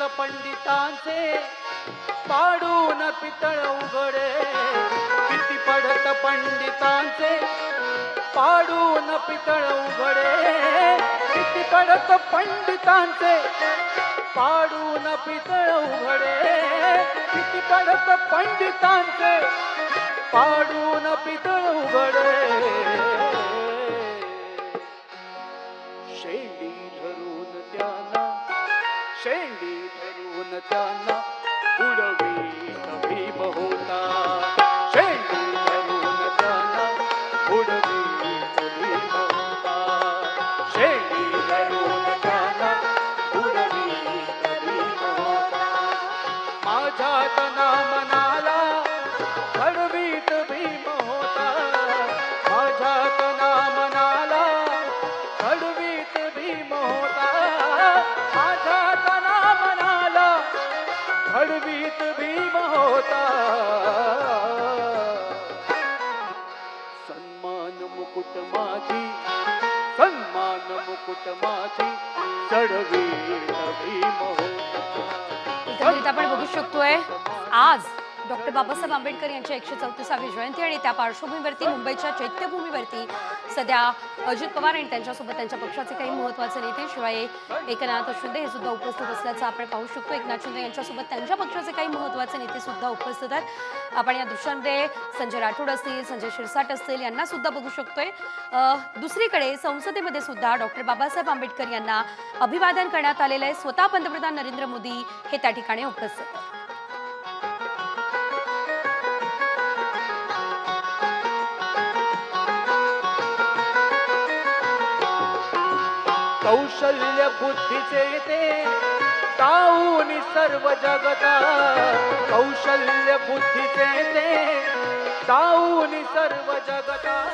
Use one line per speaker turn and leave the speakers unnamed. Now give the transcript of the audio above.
संत पंडितांचे पाडून पितळ उघडे. किती पडत पंडितांचे पाडून पितळ उघडे. किती पडत पंडितांचे पाडून पितळ उघडे. किती पडत पंडितांचे पाडून पितळ उघडे. शेंडी धरून त्याला शेंडी धरून त्यांना उडवीत भीम होता. शेंडी धरून त्यांना उडवीत भीम होता. शेंडी धरून त्यांना उडवीत भीम होता. माझ्या तना मना घडवीत भीम होता। सन्मान मुकुट माझी सन्मान मुकुट माझी चढवी भीम होता।
एकंदरीत आपण बघू शकतोय आज डॉक्टर बाबासाहेब आंबेडकर यांची एकशे चौतीसावी जयंती आणि त्या पार्श्वभूमीवरती मुंबईच्या चैत्यभूमीवरती सध्या अजित पवार आणि त्यांच्यासोबत त्यांच्या पक्षाचे काही महत्त्वाचे नेते शिवाय एकनाथ शिंदे हे सुद्धा उपस्थित असल्याचं आपण पाहू शकतो. एकनाथ शिंदे यांच्यासोबत त्यांच्या पक्षाचे काही महत्त्वाचे नेते सुद्धा उपस्थित आहेत. आपण या दृश्यांमध्ये संजय राठोड असतील संजय शिरसाट असतील यांना सुद्धा बघू शकतोय. दुसरीकडे संसदेमध्ये सुद्धा डॉक्टर बाबासाहेब आंबेडकर यांना अभिवादन करण्यात आलेलं आहे. स्वतः पंतप्रधान नरेंद्र मोदी हे त्या ठिकाणी उपस्थित
कौशल्य बुद्धीचे ते ताऊनी सर्व जगता. कौशल्य बुद्धीचे ते ताऊनी सर्व जगता.